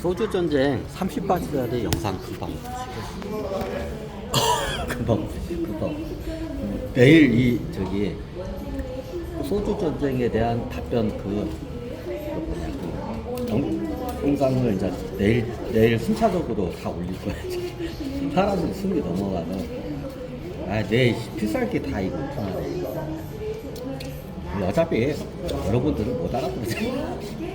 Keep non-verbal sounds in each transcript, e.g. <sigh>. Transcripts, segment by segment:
소주 전쟁 30바트짜리 영상 금방 <laughs> 금방 금방 내일 이 저기 소주 전쟁에 대한 답변 그, 영상을 이제 내일 내일 순차적으로 다 올릴 거야. <laughs> 사람들이 숨이 넘어가서 아내 필살기 다 이거 편하네. 어차피 여러분들은 못 알아들으세요.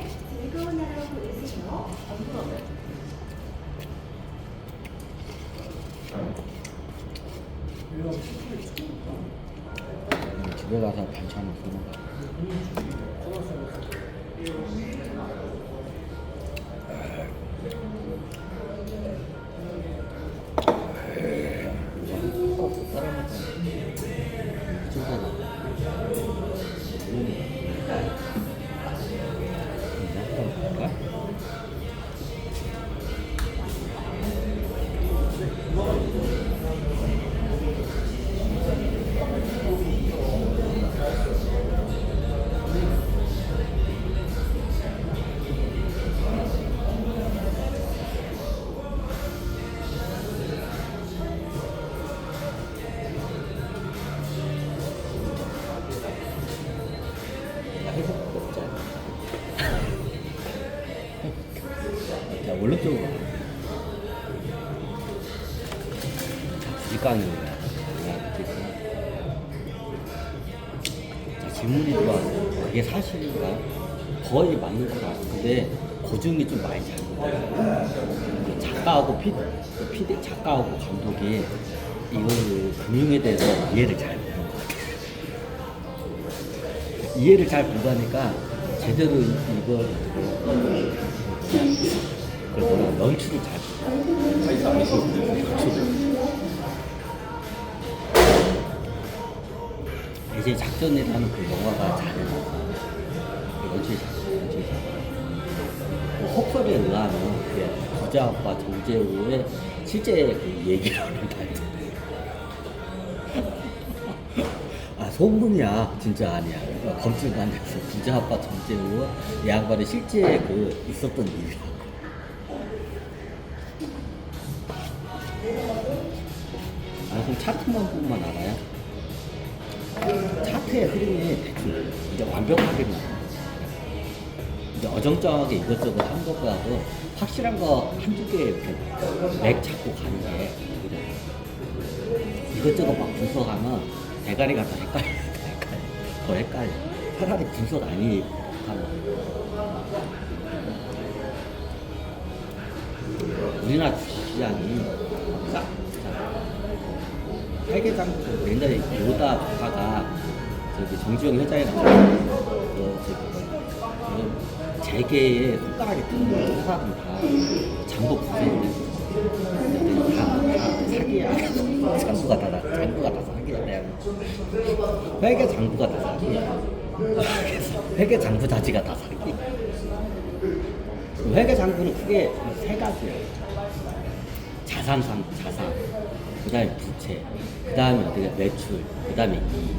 집에 가서 반찬을 쓰는 거. 자, 오른쪽으로. 일강입니다. 자, 질문이 들어왔어요. 이게 사실인가? 거의 맞는 것 같은데, 고증이 좀 많이 잘못돼요. 작가하고 피디, 작가하고 감독이 이거를 금융에 대해서 이해를 잘 못한 것 같아요. 이해를 잘 못하니까 제대로 이- 이 거그 뭐냐 연출을 잘 연출을 이제 작전이라는 그 영화가 잘해서 그 연출이 잘 연출이 잘그 혹설에 의하면 그게 부자 아빠 정재우의 실제 그 얘기라는 말도 <laughs> 아 소문이야. 진짜 아니야. 어, 검증관에서 부자 아빠 정재우 이 양반의 실제 그 있었던 일이라고 차트만 보면 알아요? 차트의 흐름이 대충 이제 완벽하게 나와요. 이제 어정쩡하게 이것저것 한 것하고 확실한 거 한두 개 이렇게 맥 잡고 가는 게 그냥 이것저것 막 분석하면 대가리가 더 헷갈려 헷갈려. 더 헷갈려 차라리 분석 아니 하면 우리나라 주식시장이 딱 회계장부 옛날에 요다 박사가 저기 정주영 회장이랑 그 저기 그 재계에 손가락이 뜨는 사람은 다 장부 <laughs> 장부가 다 장부가 다 사기야. 내가 회계 장부가 다 사기야. 회계 장부 자체가 다 사기. 그 회계 장부는 크게 세 가지예요 자산 상 자산. 그다음에 부채. 그다음에 어디가 매출. 그다음에 이익.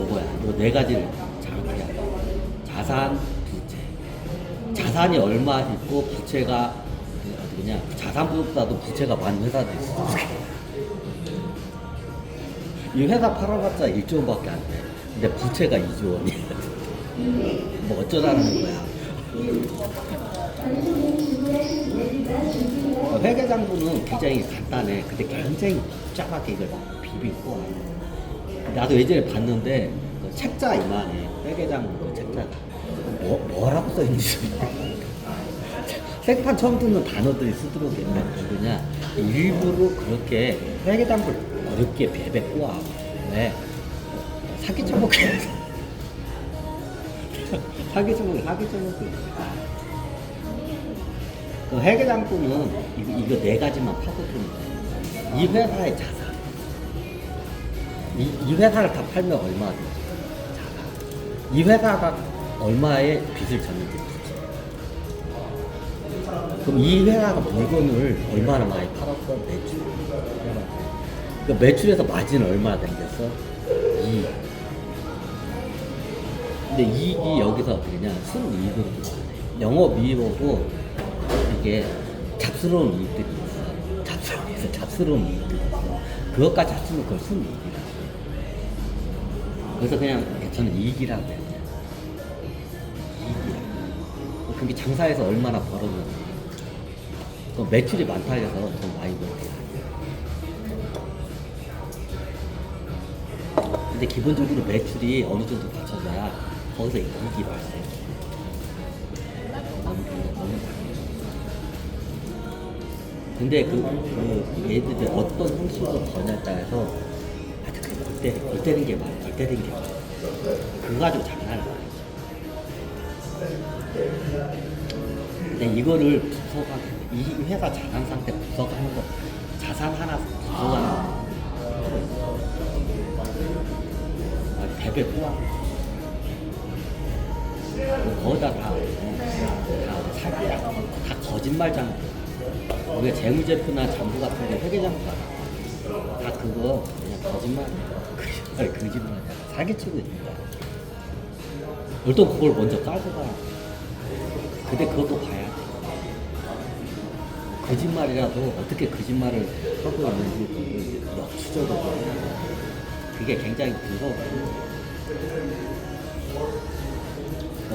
요거야. 요 네 가지를 장부해야. 돼 자산 부채. 자산이 얼마 있고 부채가 그 어디냐? 자산보다도 부채가 많은 회사도 있어. <laughs> 이 회사 팔아봤자 1조 원밖에 안 돼. 근데 부채가 2조 원이야. <laughs> 뭐 어쩌라는 거야 회계장부는 굉장히 간단해. 근데 굉장히 복잡하게 이걸 비비고. 나도 예전에 봤는데 그 책자 이만해. 회계장부 그 책자. 뭐, 뭐라고 써있는지. <laughs> 생판 처음 듣는 단어들이 수두룩했네. 그냥 일부러 그렇게 회계장부를 어렵게 베베 꼬아. 왜? 사기 쳐먹게. <laughs> 사기 쳐먹게, 사기 쳐먹게. 그 회계장부는 이거, 이거 네 가지만 파고드는 거예요. 이 회사의 자산. 이, 이 회사를 다 팔면 얼마 돼? 자산. 이 회사가 얼마의 빚을 졌는지 부채. 그럼 이 회사가 물건을 얼마나 많이 팔았어? 매출. 그 매출에서 마진 얼마나 남겼어? 이익. 근데 이익이 여기서 어떻게 냐 순이익으로. 영업이익하고 속에 잡스러운 이익들이 있어. 잡스러운. 잡스러운 이익들이 있어. 그것까지 합치면 그걸 순 이익이다. 그래서 그냥 저는 이익이라고 해요. 이익이라고. 그게 장사에서 얼마나 벌었는지. 그 매출이 많다 해서 돈 많이 벌게 근데 기본적으로 매출이 어느 정도 갖춰져야 거기서 이익이 발생. 너무 근데 그, 그 얘들이 어떤 형식으로 버냐에 따라서 하여튼 그골 때리, 골 때리는 게 많아. 골 때리는 게 많아. 그거 가지고 장난을 안 하지. 근데 이거를 부서가, 이 회사 자산 상태 부서가 하는 거, 자산 하나 부서가 하는 거. 아, 배배 꼬아. 거기다 다, 어, 다 사기야. 다 거짓말장. 우리가 재무제표나 장부 같은 게 회계장부가 다 그거 그냥 거짓말이야. 거짓말, 거짓말이야. 사기치고 있는 거야. 일단 그걸 먼저 가. 근데 그것도 봐야 돼. 거짓말이라도 어떻게 거짓말을 하고 있는지 그걸 역추적으로 봐야 돼. 그게 굉장히 무서워.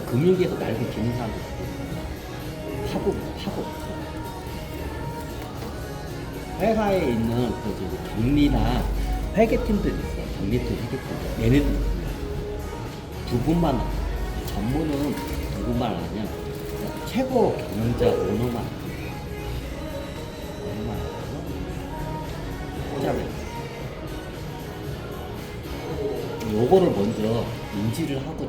금융계에서 날개 기는 사람들 하고 하고 회사에 있는 그 경리나 회계팀들 있어 경리팀 회계팀. 얘네들 두 분만. 전문은 누구만 아냐 최고 경영자 오너만. 오너만 혼자만 요거를 먼저 인지를 하고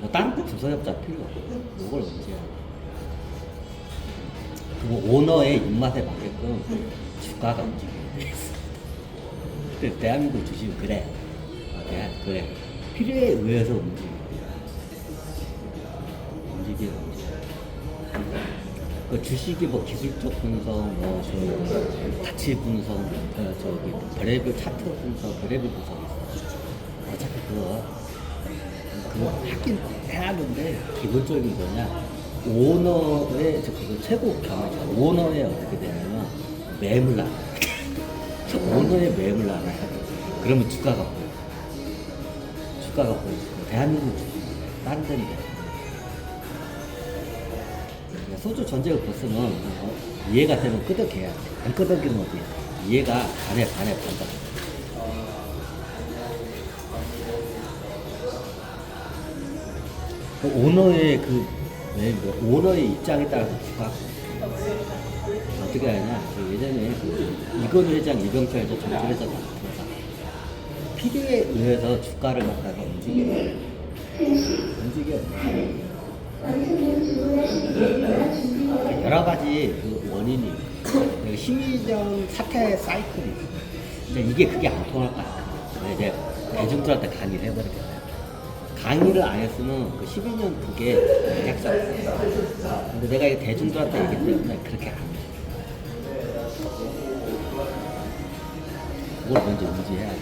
뭐 다른 거 부서협자 필요 없고 요걸 인지해야 돼 그리고 오너의 입맛에 맞게끔 주가가 근데 대한민국 그래. 아, 대한 그래. 필요에 의해서 움직여 움직여 그 주식이 뭐 기술적 분석, 뭐저 가치 분석, 어, 저기 별의별 차트 분석, 별의별 있어. 어차피 그거 그거 하긴 해야 하는데 기본적인 거냐 오너의 저 그거 최고 경험자 오너의 어떻게 되냐면 매물 나 <laughs> 오너의 매물 나가 그러면 주가가 보여 주가가 보여 대한민국 데는 돼. 그러니까 소주 전쟁을 벗으면 어, 이해가 되면 끄덕해야 돼. 안 끄덕이면 해? 이해가 반에 반에 반다. 그 오너의 그 네, 뭐 오너의 입장에 따라서 주가 어떻게 하냐? 그 예전에 그 이건희 회장, 이병철 회장, 정철 회장 필요에 의해서 주가를 갖다가 움직여. 움직여. 여러 가지 그 원인이 그 심리적 사태 사이클이 이게 그게 안 통할 것 같아. 이제 대중들한테 강의를 해버리겠다. 강의를 안 했으면 그 12년 그게 약속. 근데 내가 이 대중들한테 얘기 때문에 그렇게 안 해. 그걸 먼저 인지해야 돼.